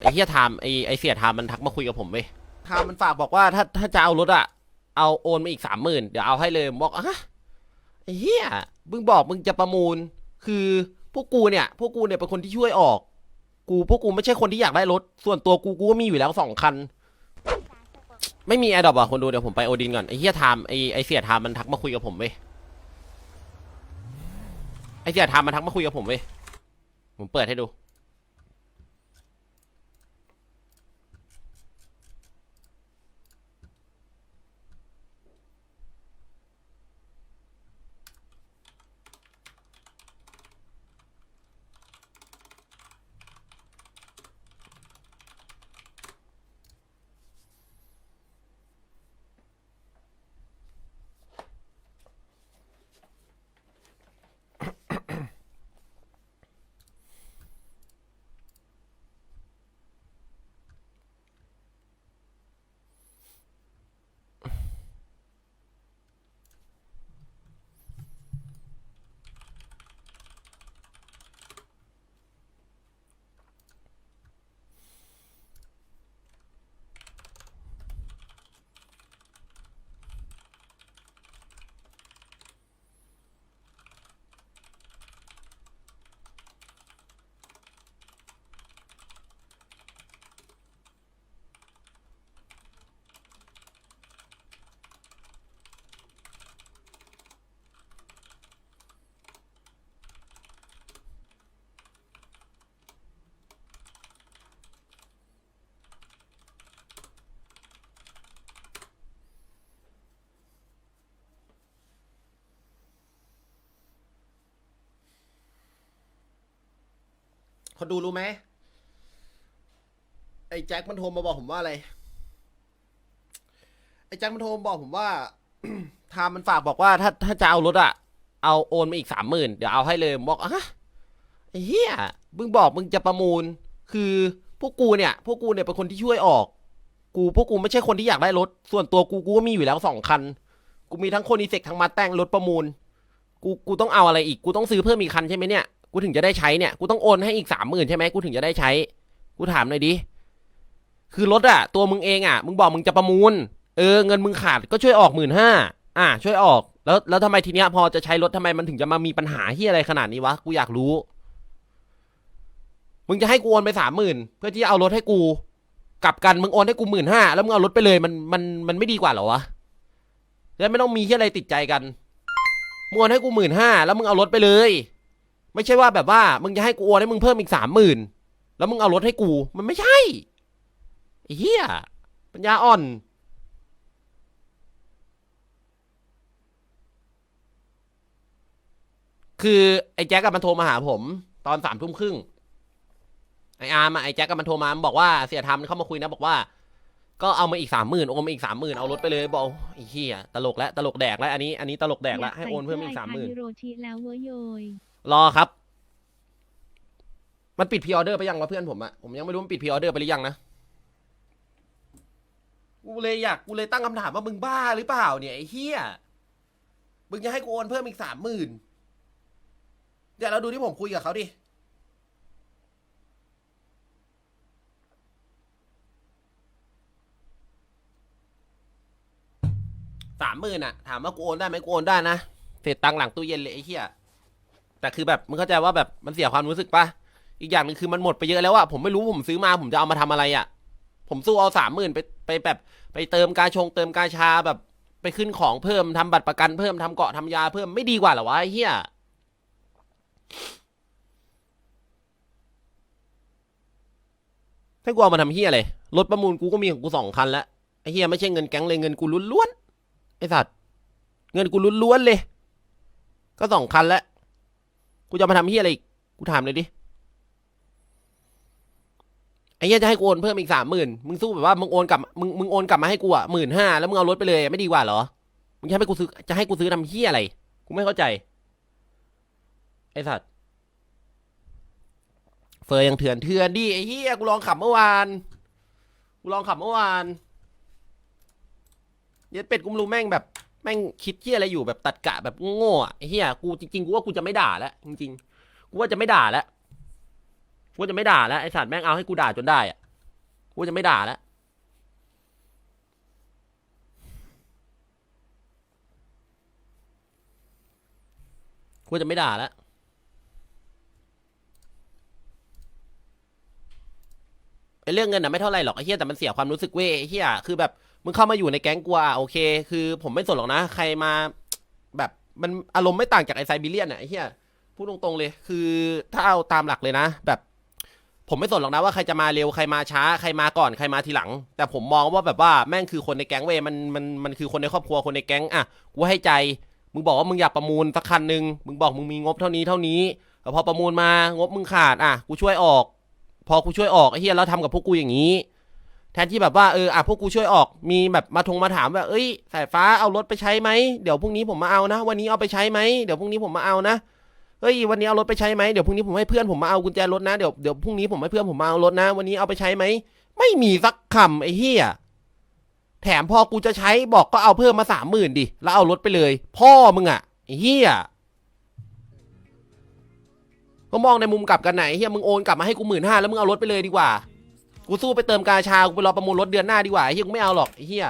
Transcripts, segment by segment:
ไอ้เฮียไทม์ไอ้ไอ้เสียไทม์มันทักมาคุยกับผมเว้ยไทม์มันฝากบอกว่าถ้าถ้าจะเอารถอะเอาโอนมาอีกสามหมื่นเดี๋ยวเอาให้เลยผมบอกอะไอ้เฮียมึงบอกมึงจะประมูล คือพวกกูเนี่ย พวกกูเนี่ยเป็นคนที่ช่วยออก กูพวกกูไม่ใช่คนที่อยากได้รถ ส่วนตัวกูกูก็มีอยู่แล้วสองคัน ไม่มีแอร์ดรอปอะคนดูเดี๋ยวผมไปโอดินก่อนไอ้เฮียไทม์ไอ้ไอ้เสียไทม์มันทักมาคุยกับผมเว้ยไอ้เสียไทม์มันทักมาคุยกับผมเว้ยผมเปิดให้ดู คนดูรู้ไหมไอ้แจ็คมันโทรมาบอกผมว่าอะไร ไอ้แจ็คมันโทรมาบอกผมว่าไทม์มันฝากบอกว่าถ้าถ้าจะเอารถอะเอาโอนมาอีกสามหมื่นเดี๋ยวเอาให้เลยผมบอกอะไอ้เหี้ยมึงบอกมึงจะประมูล คือพวกกูเนี่ย พวกกูเนี่ยเป็นคนที่ช่วยออก กูพวกกูไม่ใช่คนที่อยากได้รถ ส่วนตัวกูกูก็มีอยู่แล้วสองคัน กูมีทั้งโคนิเซกทั้งมาแต่งรถประมูล กูกูต้องเอาอะไรอีก กูต้องซื้อเพิ่มอีกคันใช่ไหมเนี่ย กูถึงจะได้ใช้เนี่ย กูต้องโอนให้อีกสามหมื่นใช่ไหมกูถึงจะได้ใช้ กูถามหน่อยดิ คือรถอะตัวมึงเองอะมึงบอกมึงจะประมูล เออ เงินมึงขาดก็ช่วยออกหมื่นห้าอะ ช่วยออก แล้ว แล้วทำไมทีเนี้ย พอจะใช้รถทำไมมันถึงจะมามีปัญหาที่อะไรขนาดนี้วะ กูอยากรู้ มึงจะให้กูโอนไปสามหมื่นเพื่อที่จะเอารถให้กู กลับกัน มึงโอนให้กูหมื่นห้าแล้วมึงเอารถไปเลย มัน มัน มันไม่ดีกว่าเหรอวะ แล้วไม่ต้องมีที่อะไรติดใจกันมึงโอนให้กูหมื่นห้าแล้วมึงเอารถไปเลย ไม่ใช่ว่าแบบว่า มึงจะให้กูโอนให้มึงเพิ่มอีกสามหมื่นแล้วมึงเอารถให้กู มันไม่ใช่เหี้ยปัญญาอ่อน คือไอ้แจ็คกับมันโทรมาหาผม ตอนสามทุ่มครึ่งไอ้อาร์มอะไอ้แจ็คกับมันโทรมาบอกว่าเสียทำเข้ามาคุยนะบอกว่า ก็เอามาอีกสามหมื่นโอนมาอีกสามหมื่นเอารถไปเลยบอกไอ้เหี้ยตลกแล้วตลกแดกแล้วอันนี้อันนี้ตลกแดกแล้วให้โอนเพิ่มอีกสามหมื่นยโรอครับ มันปิดพ r ออเดอร์ไปยังวะเพื่อนผมอะผมยังไม่รู้มันปิดพ r ออเดอร์ไปหรือยังนะ กูเลยอยากกูเลยตั้งคำถามว่ามึงบ้าหรือเปล่าเนี่ยไอ้เฮียมึงจะให้กูโอนเพิ่มอีกสามหมื่นเดี๋ยวเราดูที่ผมคุยกับเขาดิ สามหมื่นอะถามว่ากูโอนได้ไหมกูโอนได้นะ เสร็จตังค์หลังตู้เย็นเลยไอ้เหี้ย แต่คือแบบมึงเข้าใจว่าแบบมันเสียความรู้สึกปะอีกอย่างหนึ่งคือมันหมดไปเยอะแล้วอะผมไม่รู้ผมซื้อมาผมจะเอามาทำอะไรอะผมสู้เอาสามหมื่นไปไปแบบไปเติมกาชงเติมกาชาแบบไปขึ้นของเพิ่มทำบัตรประกันเพิ่มทำเกาะทำยาเพิ่มไม่ดีกว่าหรอวะไอเหี้ยให้กูเอามาทำเหี้ยเลยรรถประมูลกูก็มีของกูสองคันแล้วไอ้เหี้ยไม่ใช่เงินแก๊งเลยเงินกูล้วนๆไอ้สัตว์เงินกูล้วนๆเลย ก็สองคันแล้ว กูจะมาทำเฮียอะไรอีก กูถามเลยดิ ไอ้เฮียจะให้กูโอนเพิ่มอีกสามหมื่นมึงสู้แบบว่ามึงโอนกลับ มึงมึงโอนกลับมาให้กูอะหมื่นห้าแล้วมึงเอารถไปเลยไม่ดีกว่าเหรอ มึงจะให้กูซื้อจะให้กูซื้อทำเฮียอะไร กูไม่เข้าใจ ไอ้สัตว์ เฟยยังเถื่อนเถื่อนดิไอ้เฮียกูลองขับเมื่อวาน กูลองขับเมื่อวาน เย็ดเป็ดกูไม่รู้แม่งแบบ ม่งคิดที่อะไรอยู่แบบตัดกะแบบโง่อะไอ้เหี้ยกูจริงๆกูว่ากูจะไม่ด่าแล้วจริงๆกูว่าจะไม่ด่าแล้วกูจะไม่ด่าแล้วไอ้สัตว์แม่งเอาให้กูด่าจนได้อะกูจะไม่ด่าแล้วกูจะไม่ด่าแล้วไอ้เรื่องเงินน่ะไม่เท่าไรหรอกไอ้เหี้ยแต่มันเสียความรู้สึกเว้ยไอ้เหี้ยคือแบบ มึงเข้ามาอยู่ในแก๊งกูอะโอเค คือ ผมไม่สนหรอกนะ ใครมา แบบมันอารมณ์ไม่ต่างจากไอ้ไซบีเรียนอะไอ้เหี้ยพูดตรงๆเลย คือถ้าเอาตามหลักเลยนะ แบบ ผมไม่สนหรอกนะว่าใครจะมาเร็วใครมาช้าใครมาก่อนใครมาทีหลัง แต่ผมมองว่าแบบว่าแม่งคือคนในแก๊งเว้ยมันมันมันคือคนในครอบครัวคนในแก๊งอะกูให้ใจ มึงบอกว่ามึงอยากประมูลสักคันหนึ่งมึงบอกมึงมีงบเท่านี้เท่านี้แต่พอประมูลมางบมึงขาดอะกูช่วยออก พอกูช่วยออกไอ้เฮียแล้วทำกับพวกกูอย่างนี้ แทนที่แบบว่าเอออะพวกกูช่วยออกมีแบบมาทงมาถามว่าเอ้ยสายฟ้าเอารถไปใช้ไหมเดี๋ยวพรุ่งนี้ผมมาเอานะ วันนี้เอาไปใช้ไหมเดี๋ยวพรุ่งนี้ผมมาเอานะเฮ้ยวันนี้เอารถไปใช้ไหมเดี๋ยวพรุ่งนี้ผมให้เพื่อนผมมาเอากุญแจรถนะเดี๋ยวเดี๋ยวพรุ่งนี้ผมให้เพื่อนผมมาเอารถนะ วันนี้เอาไปใช้ไหมไม่มีสักคำไอ้เหี้ยแถมพอกูจะใช้บอกก็เอาเพิ่มมาสามหมื่นดิแล้วเอารถไปเลย พ่อมึงอะไอ้เหี้ยก็มองในมุมกลับกันไหนเฮียมึงโอนกลับมาให้กูหมื่นห้าแล้วมึงเอารถไปเลยดีกว่า กูสู้ไปเติมกาชา กูไปรอประมูลรถเดือนหน้าดีกว่าไอ้เฮียกูไม่เอาหรอกไอ้เฮีย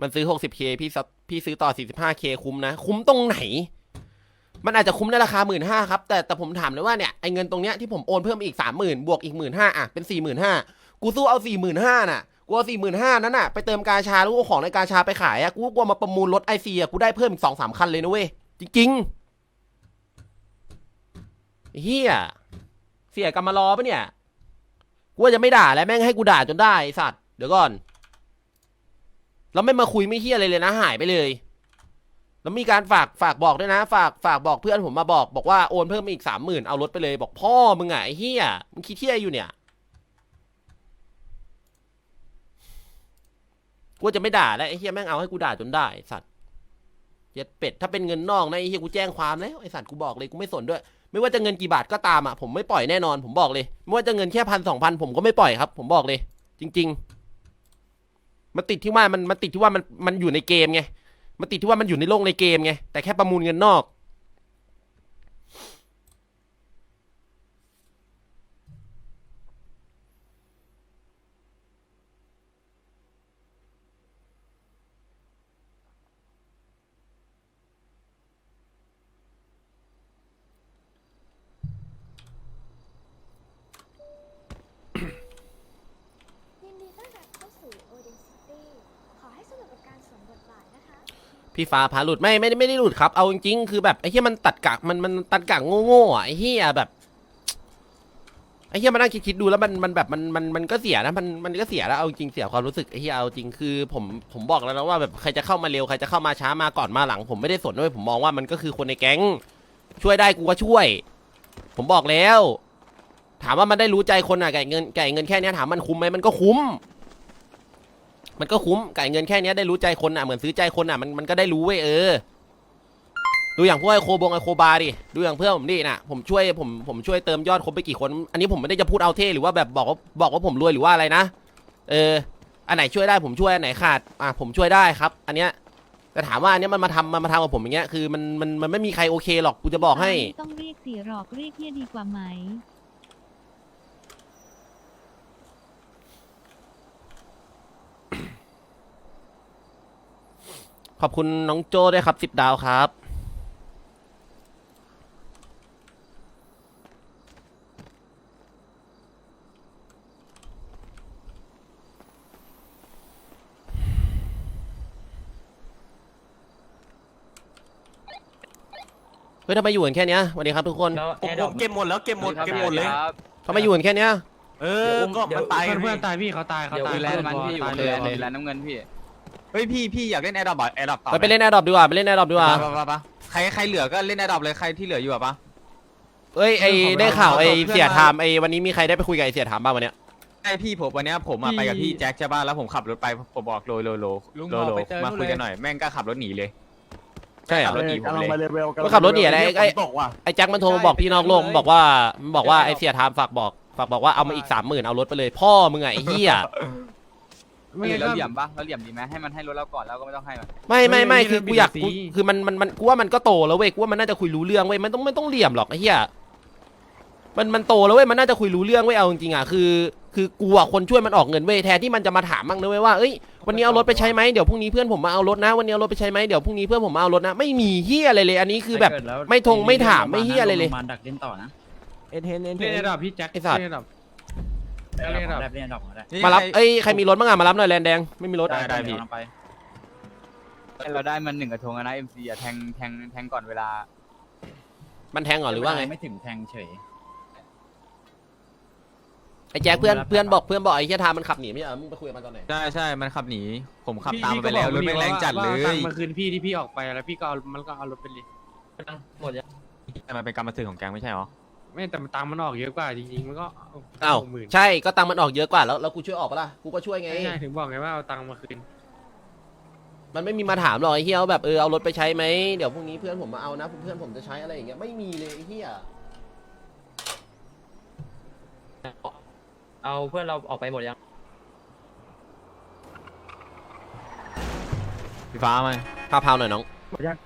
มันซื้อ 60k พี่ซับพี่ซื้อต่อ 45k คุ้มนะ คุ้มตรงไหน มันอาจจะคุ้มในราคา 1 5ื่นครับ แต่แต่ผมถามเลยว่าเนี่ย ไอ้เงินตรงเนี้ยที่ผมโอนเพิ่มอีก 30,000 บวกอีก 1 5ื่นอะ เป็น 45,000 กูสู้เอา 45,000 น่ะ กูเอา45,000นั้นน่ะไปเติมกาชาแล้วกูเอาของในกาชาไปขายอะกูกลัวมาประมูลรถไอซีอะกูได้เพิ่มอีก2-3คันเลยนะเว้ยจริงๆเฮียเสียกรรมารอปะเนี่ยกูว่าจะไม่ด่าแล้วแม่งให้กูด่าจนได้ไอสัตว์เดี๋ยวก่อนแล้วไม่มาคุยไม่เฮียอะไรเลยนะหายไปเลย แล้วมีการฝากฝากบอกด้วยนะ ฝากฝากบอกเพื่อนผมมาบอก บอกว่าโอนเพิ่มอีกสามหมื่นเอารถไปเลย บอกพ่อมึงอะไอ้เฮียมึงคิดเที่ยอยู่เนี่ย กูจะไม่ด่าแล้วไอ้เฮียแม่งเอาให้กูด่าจนได้ไอ้สัตว์เย็ดเป็ดถ้าเป็นเงินนอกนะไอ้เฮียกูแจ้งความแล้วไอ้สัตว์กูบอกเลยกูไม่สนด้วย ไม่ว่าจะเงินกี่บาทก็ตามอะผมไม่ปล่อยแน่นอนผมบอกเลย ไม่ว่าจะเงินแค่พันสองพันผมก็ไม่ปล่อยครับ ผมบอกเลย จริง ๆ มันติดที่ว่ามันมันติดที่ว่ามันมันอยู่ในเกมไงมันติดที่ว่ามันอยู่ในโลกในเกมไงแต่แค่ประมูลเงินนอก ยินดีต้อนรับเข้าสู่ Odin City ขอให้สนุกกับการสวมบทบาทนะคะ พี่ฟ้าพาหลุดไม่ไม่ได้ไม่ได้หลุดครับ เอาจริงๆคือแบบไอ้เหี้ยมันตัดกากมันมันตัดกากโง่ๆอะไอ้เหี้ยแบบไอ้เหี้ยมานั่งคิดๆดูแล้วมันมันแบบมันมันมันก็เสียนะมันมันก็เสียแล้วเอาจริงเสียความรู้สึกไอ้เหี้ยเอาจริงคือผมผมบอกแล้วนะว่าแบบใครจะเข้ามาเร็วใครจะเข้ามาช้ามาก่อนมาหลัง ผมไม่ได้สนด้วยผมมองว่ามันก็คือคนในแก๊ง ช่วยได้กูก็ช่วย ผมบอกแล้ว ถามว่ามันได้รู้ใจคนอะไก่เงินไก่เงินแค่เนี้ยถามมันคุ้มไหมมันก็คุ้ม มันก็คุ้มไก่เงินแค่เนี้ยได้รู้ใจคนอะเหมือนซื้อใจคนอะมันมันก็ได้รู้เว้ยเออ ดูอย่างพวกไอโคบงไอโคบาดิดูอย่างเพื่อนผมดิน่ะผมช่วยผมผมช่วยเติมยอดครบไปกี่คน อันนี้ผมไม่ได้จะพูดเอาเท่หรือว่าแบบบอกว่าบอกว่าผมรวยหรือว่าอะไรนะเออ อันไหนช่วยได้ผมช่วยอันไหนขาดอะผมช่วยได้ครับ อันเนี้ยแต่ถามว่าอันเนี้ยมันมาทำมันมาทำกับผมอย่างเงี้ยคือมันมันมันไม่มีใครโอเคหรอกกูจะบอกให้ ไม่ต้องเรียกสีหรอกเรียกเฮียดีกว่าไหม ขอบคุณน้องโจ้ด้วยครับสิบดาวครับ เฮ้ยทำไมอยู่กันแค่เนี้ยสวัสดีครับทุกคนแล้วผมแอร์ผดรอมปเก็บหมดแล้วเก็บหมดเก็บหมดเลย ทำไมอยู่กันแค่เนี้ย เออก็มันตายเพื่อนเพื่อนพี่ตายพี่เขาตายเขาเดี๋ยวตายอื่นแลนด์มันพี่อยู่ตายเลเลยยเลยแลนด์น้ำเงินพี่ เฮ้ยพี่พี่อยากเล่นแอร์ดรอปแอร์ดรอปต่อไปไปเล่นแอร์ดรอปดีกว่าไปเล่นแอร์ดรอปดีกว่าปะปะปะใครใครเหลือก็เล่นแอร์ดรอปเลยใครที่เหลืออยู่อะปะ เอ้ยไอเรื่องของได้ข่าวไอเราเพื่อนเสียมาถามไอวันนี้มีใครได้ไปคุยกับไอเสียถามบ้างวันเนี้ยไอพี่ผมวันเนี้ยผมอะไปกับพี่แจ็คใช่ป่ะแล้วผมขับรถไปผมบอกโลโลโลลุงโลบอกโลไปเจอมานู่นคุยเลยกันหน่อยแม่งก็ขับรถหนีเลยใช่เหรขัอบรถหนีผมเลย ก็ขับรถหนีอะไรไอ้ไอ้ ตกว่ะไอแจ็คมันโทรมาบอกพี่นอกโลกมันบอกว่ามันบอกว่าไอเสียถามฝากบอกฝากบอกว่าเอามาอีกสามหมื่นเอารถไปเลยพ่อมึงไงไอเหี้ย ไม่หรืงั้อนเราก็ เหลี่ยมปะเราเหลี่ยมดีไหมให้มันให้รถเราก่อนแล้วก็ไม่ต้องให้มันไม่ไม่ไม่เฮ้ยคือนี่กูอยากมันกู BDC คือมันมันมันกูว่ามันก็โตแล้วเว้ยกูว่ามันน่าจะคุยรู้เรื่องเว้ยมันต้องไม่ต้องเหลี่ยมหรอกไอ้เหี้ยมันมันโตแล้วเว้ยมันน่าจะคุยรู้เรื่องเว้ยเอาจริงๆอะคือ คือกูอะคนช่วยมันออกเงินเว้ยแทนที่มันจะมาถามมั่งนะเว้ยว่าเอ้ยวันนี้เอารถไปใช้ไหมเดี๋ยวพรุ่งนี้เพื่อนผมมาเอารถนะวันนี้เอารถไปใช้ไหมเดี๋ยวพรุ่งนี้เพื่อนผมมาเอารถนะไม่มีเหี้ยอะไรเลย อันนี้คือแบบ ไม่ทงไม่ถามไม่เหี้ยอะไรเลย มาดักเล่นต่อนะ เอ็นเทนเอ็นเทเล่นน ระดับพี่แจ็คไอ้สัตว์ เล่นระดับ เล่เล่นนระดับได้เล่นดอกได้นี่มารับใคเอ้ยใครมีรถบ้างอะมารับหน่อยแลนแดงไม่มีรถได้ได้พี่กำลังไปเราได้มันหนึ่งกระทงแล้วนะเอ็มซีอะแทงแทงแทงก่อนเวลา มันแทงเหรอหรือว่าไงไม่ถึงแทงเฉยไอ้แจ็คเพื่อนเพื่อนบอกเพื่อนบอกไอ้เหี้ยทามันขับหนีไม่ใช่เหรอมึงไปคุยกับมันตอนไหนใช่ใช่มันขับหนี ผมขับพี่ตามพี่ไปก็แล้วบอกรถแม่งแรงจัดเลว่าตังยค์มาคืนพี่ที่พี่ออกไปแล้วพี่ก็เอามันก็เอารถไปเลยแต่มันเป็นกรรมสิทธิ์ของแกงไม่ใช่หรอ ไม่แต่มันตังค์มันออกเยอะกว่าจริงๆมันก็อ้าวหกหมื่นใช่ก็ตังค์มันออกเยอะกว่าแล้วแล้วกูช่วยออกปะล่ะกูก็ช่วยไง ใช่ถึงบอกไงว่าเอาตังค์มาคืนมันไม่มีมาถามหรอกไอ้เฮียว่าแบบเออเอารถไปใช้ไหมเดี๋ยวพรุ่งนี้เพื่อนผมมาเอานะเพื่อนผมจะใช้อะไรอย่างเงี้ยไม่มีเลยไอ้เฮียเอาเพื่อนเราออกไปหมดยังพี่ฟ้าไหมพาพาวหน่อยน้อง หมดยัง